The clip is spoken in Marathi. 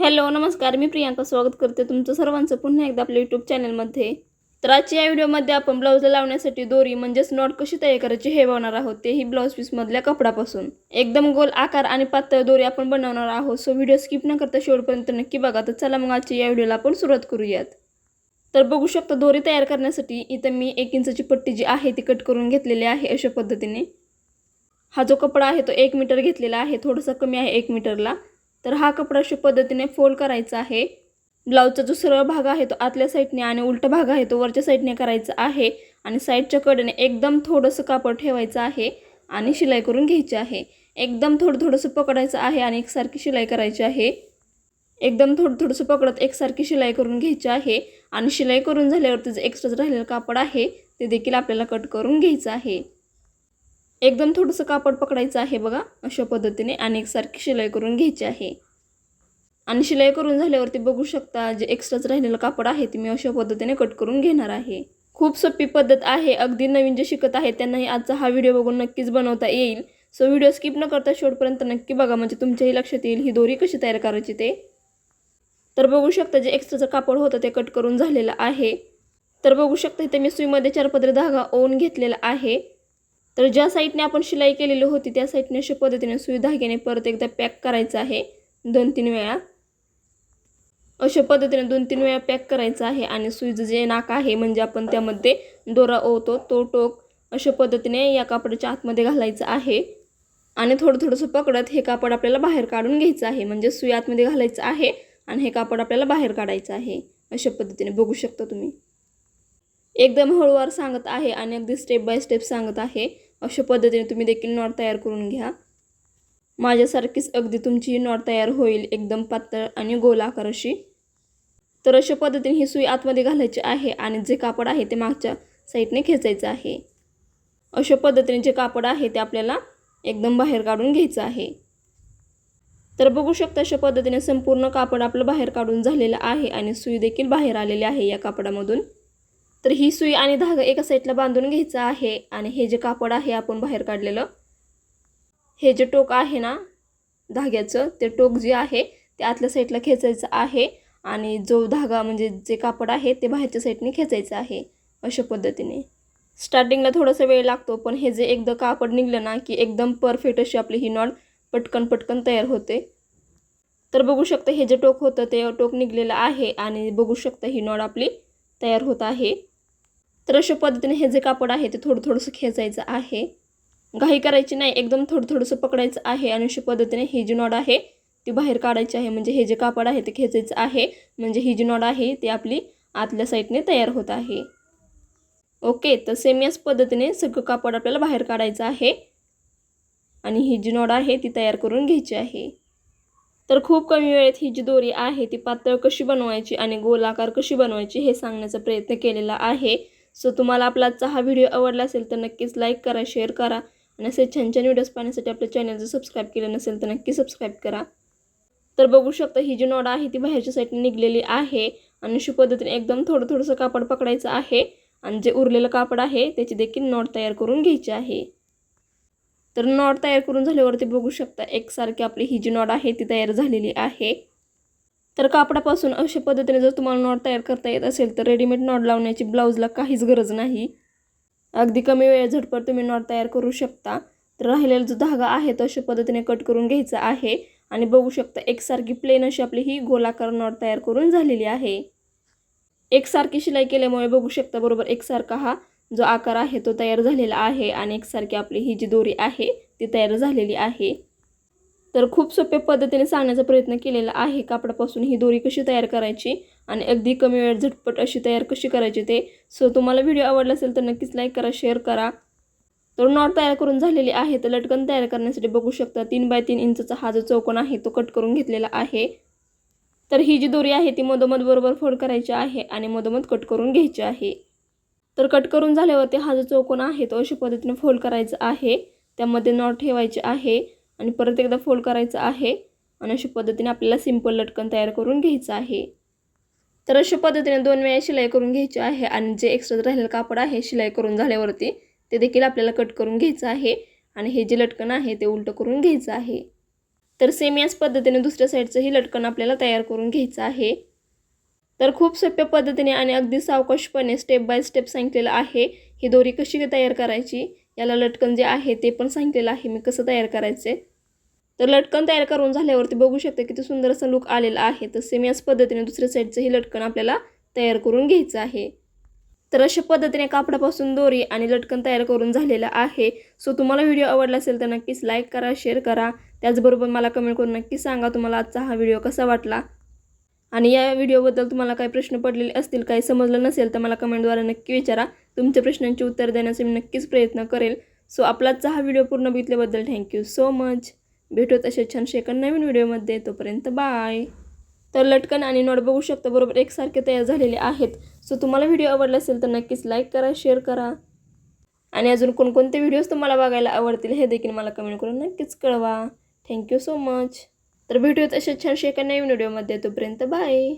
हॅलो नमस्कार. मी प्रियांका स्वागत करते तुमचं सर्वांचं पुन्हा एकदा आपल्या यूट्यूब चॅनलमध्ये तर आजच्या या व्हिडिओमध्ये आपण ब्लाऊजला लावण्यासाठी दोरी म्हणजेच नॉट कशी तयार करायची हे बनवणार आहोत. तेही ब्लाऊज पीसमधल्या कपडापासून एकदम गोल आकार आणि पातळ दोरी आपण बनवणार आहोत. सो व्हिडिओ स्किप न करता शेवटपर्यंत नक्की बघा. तर चला मग आजच्या या व्हिडिओला आपण सुरुवात करूयात. तर बघू शकता दोरी तयार करण्यासाठी इथं मी एक इंचाची पट्टी जी आहे ती कट करून घेतलेली आहे अशा पद्धतीने. हा जो कपडा आहे तो एक मीटर घेतलेला आहे. थोडासा कमी आहे एक मीटरला तर हा कपडा अशा पद्धतीने फोल्ड करायचा आहे. ब्लाऊजचा जो सरळ भाग आहे तो आतल्या साईडने आणि उलटा भाग आहे तो वरच्या साईडने करायचा आहे. आणि साईडच्या कडेने एकदम थोडंसं कापड ठेवायचं आहे आणि शिलाई करून घ्यायची आहे. एकदम थोडं थोडंसं पकडायचं आहे आणि एकसारखी शिलाई करायची आहे. एकदम थोडं थोडंसं पकडत एकसारखी शिलाई करून घ्यायची आहे आणि शिलाई करून झाल्यावरती जे एक्स्ट्राच राहिलेलं कापड आहे ते देखील आपल्याला कट करून घ्यायचं आहे. एकदम थोडंसं कापड पकडायचं आहे बघा अशा पद्धतीने आणि एकसारखी शिलाई करून घ्यायची आहे. आणि शिलाई करून झाल्यावरती बघू शकता जे एक्स्ट्राच राहिलेलं कापड आहे ते मी अशा पद्धतीने कट करून घेणार आहे. खूप सोपी पद्धत आहे अगदी नवीन जे शिकत आहे त्यांनाही आजचा हा व्हिडिओ बघून नक्कीच बनवता येईल. सो व्हिडिओ स्किप न करता शेवटपर्यंत नक्की बघा म्हणजे तुमच्याही लक्षात येईल ही दोरी कशी तयार करायची ते. तर बघू शकता जे एक्स्ट्राचं कापड होतं ते कट करून झालेलं आहे. तर बघू शकता इथे मी सुईमध्ये चार पदरी धागा ओवून घेतलेला आहे. तर ज्या साईडने आपण शिलाई केलेली होती त्या साईडने अशा पद्धतीने सुई धाग्याने परत एकदा पॅक करायचं आहे दोन तीन वेळा. अशा पद्धतीने दोन तीन वेळा पॅक करायचं आहे आणि सुईचं जे नाक आहे म्हणजे आपण त्यामध्ये दोरा ओवतो तो टोक अशा पद्धतीने या कापडाच्या आतमध्ये घालायचं आहे. आणि थोडं थोडंसं पकडत हे कापड आपल्याला बाहेर काढून घ्यायचं आहे म्हणजे सुई आतमध्ये घालायचं आहे आणि हे कापड आपल्याला बाहेर काढायचं आहे अशा पद्धतीने बघू शकता तुम्ही. एकदम हळूवार सांगत आहे आणि अगदी स्टेप बाय स्टेप सांगत आहे. अशा पद्धतीने तुम्ही देखील नॉट तयार करून घ्या. माझ्यासारखीच अगदी तुमची नॉट तयार होईल एकदम पातळ आणि गोलाकार अशी. तर अशा पद्धतीने ही सुई आतमध्ये घालायची आहे आणि जे कापड आहे ते मागच्या साईडने खेचायचं आहे. अशा पद्धतीने जे कापड आहे ते आपल्याला एकदम बाहेर काढून घ्यायचं आहे. तर बघू शकता अशा पद्धतीने संपूर्ण कापड आपलं बाहेर काढून झालेलं आहे आणि सुई देखील बाहेर आलेली आहे या कापडामधून. तर ही सुई आणि धागा एका साईडला बांधून घ्यायचा आहे आणि हे जे कापड आहे आपण बाहेर काढलेलं हे जे टोक आहे ना धाग्याचं ते टोक जे आहे ते आतल्या साईडला खेचायचं आहे आणि जो धागा म्हणजे जे कापड आहे ते बाहेरच्या साईडने खेचायचं आहे अशा पद्धतीने. स्टार्टिंगला थोडासा वेळ लागतो पण हे जे एकदा कापड निघलं ना की एकदम परफेक्ट अशी आपली ही नॉट पटकन पटकन तयार होते. तर बघू शकता हे जे टोक होतं ते टोक निघलेलं आहे आणि बघू शकता ही नॉड आपली तयार होत आहे. तर अशा पद्धतीने हे जे कापड आहे ते थोडं थोडंसं खेचायचं आहे. घाई करायची नाही एकदम थोडं थोडंसं पकडायचं आहे आणि अशा पद्धतीने ही जी नॉड आहे ती बाहेर काढायची आहे. म्हणजे हे जे कापड आहे ते खेचायचं आहे. म्हणजे ही जी नॉड आहे ती आपली आतल्या साईडने तयार होत आहे. ओके तर सेम याच पद्धतीने सगळं कापड आपल्याला बाहेर काढायचं आहे. आणि ही जी नॉड आहे ती तयार करून घ्यायची आहे. तर खूप कमी वेळेत ही जी दोरी आहे ती पातळ कशी बनवायची आणि गोलाकार कशी बनवायची हे सांगण्याचा प्रयत्न केलेला आहे. सो तुम्हाला आपला आजचा हा व्हिडिओ आवडला असेल तर नक्कीच लाईक करा शेअर करा. आणि असे छान छान व्हिडिओज पाहण्यासाठी आपल्या चॅनल जर सबस्क्राईब केलं नसेल तर नक्की सबस्क्राईब करा. तर बघू शकता ही जी नॉड आहे ती बाहेरच्या साईडने निघलेली आहे. आणि अशी पद्धतीने एकदम थोडं थोडंसं कापड पकडायचं आहे. आणि जे उरलेलं कापड आहे त्याची देखील नॉट तयार करून घ्यायची आहे. तर नॉट तयार करून झाल्यावरती बघू शकता एकसारखी आपली ही जी नॉड आहे ती तयार झालेली आहे. तर कापडापासून अशा पद्धतीने जर तुम्हाला नॉट तयार करता येत असेल तर रेडीमेड नॉट लावण्याची ब्लाऊजला काहीच गरज नाही. अगदी कमी वेळ झटपट तुम्ही नॉट तयार करू शकता. तर राहिलेला जो धागा आहे तो अशा पद्धतीने कट करून घ्यायचा आहे आणि बघू शकता एकसारखी प्लेन अशी आपली ही गोलाकार नॉट तयार करून झालेली आहे. एकसारखी शिलाई केल्यामुळे बघू शकता बरोबर एकसारखा हा जो आकार आहे तो तयार झालेला आहे आणि एकसारखी आपली ही जी दोरी आहे ती तयार झालेली आहे. तर खूप सोप्या पद्धतीने सांगण्याचा प्रयत्न केलेला आहे. कापडापासून ही दोरी कशी तयार करायची आणि अगदी कमी वेळ झटपट अशी तयार कशी करायची ते. सो तुम्हाला व्हिडिओ आवडला असेल तर नक्कीच लाईक करा शेअर करा. तर नॉट तयार करून झालेली आहे. तर लटकन तयार करण्यासाठी बघू शकता तीन बाय तीन इंचचा हा जो चौकोन आहे तो कट करून घेतलेला आहे. तर ही जी दोरी आहे ती मधोमध बरोबर फोल्ड करायची आहे आणि मधोमध कट करून घ्यायची आहे. तर कट करून झाल्यावरती हा जो चौकोन आहे तो अशा पद्धतीने फोल्ड करायचा आहे. त्यामध्ये नॉट ठेवायचे आहे. आणि परत एकदा फोल्ड करायचं आहे. आणि अशा पद्धतीने आपल्याला सिंपल लटकन तयार करून घ्यायचं आहे. तर अशा पद्धतीने दोन वेळा शिलाई करून घ्यायची आहे आणि जे एक्स्ट्रा राहिलेलं कापड आहे शिलाई करून झाल्यावरती ते देखील आपल्याला कट करून घ्यायचं आहे. आणि हे जे लटकन आहे ते उलटं करून घ्यायचं आहे. तर सेम याच पद्धतीने दुसऱ्या साईडचंही लटकन आपल्याला तयार करून घ्यायचं आहे. तर खूप सोप्या पद्धतीने आणि अगदी सावकाशपणे स्टेप बाय स्टेप सांगितलेलं आहे. ही दोरी कशी तयार करायची? याला लटकन जे आहे ते पण सांगितलेलं आहे. मी कसं तयार करायचे तर लटकन तयार करून झाल्यावरती बघू शकता किती सुंदर असा लुक आलेला आहे. तर सेम याच पद्धतीने दुसऱ्या साईडचंही लटकन आपल्याला तयार करून घ्यायचं आहे. तर अशा पद्धतीने कापडापासून दोरी आणि लटकन तयार करून झालेलं आहे. सो तुम्हाला व्हिडिओ आवडला असेल तर नक्कीच लाईक करा शेअर करा. त्याचबरोबर मला कमेंट करून नक्की सांगा तुम्हाला आजचा हा व्हिडिओ कसा वाटला. आणि या व्हिडिओबद्दल तुम्हाला काही प्रश्न पडलेले असतील काही समजलं नसेल तर मला कमेंटद्वारे नक्की विचारा. तुमच्या प्रश्नांची उत्तर देण्याचा मी नक्कीच प्रयत्न करेल. सो आपलाचा हा व्हिडिओ पूर्ण बघितल्याबद्दल थँक्यू सो मच भेटूत असे छान शेकन नवीन व्हिडिओमध्ये तोपर्यंत बाय तर लटकन आणि नोट बघू शकता बरोबर एकसारखे तयार झालेले आहेत. सो तुम्हाला व्हिडिओ आवडला असेल तर नक्कीच लाईक करा शेअर करा. आणि अजून कोणकोणते व्हिडिओज तुम्हाला बघायला आवडतील हे देखील मला कमेंट करून नक्कीच कळवा. थँक्यू सो मच तर भेटूयात असे छान एका नवीन व्हिडिओमध्ये तोपर्यंत बाय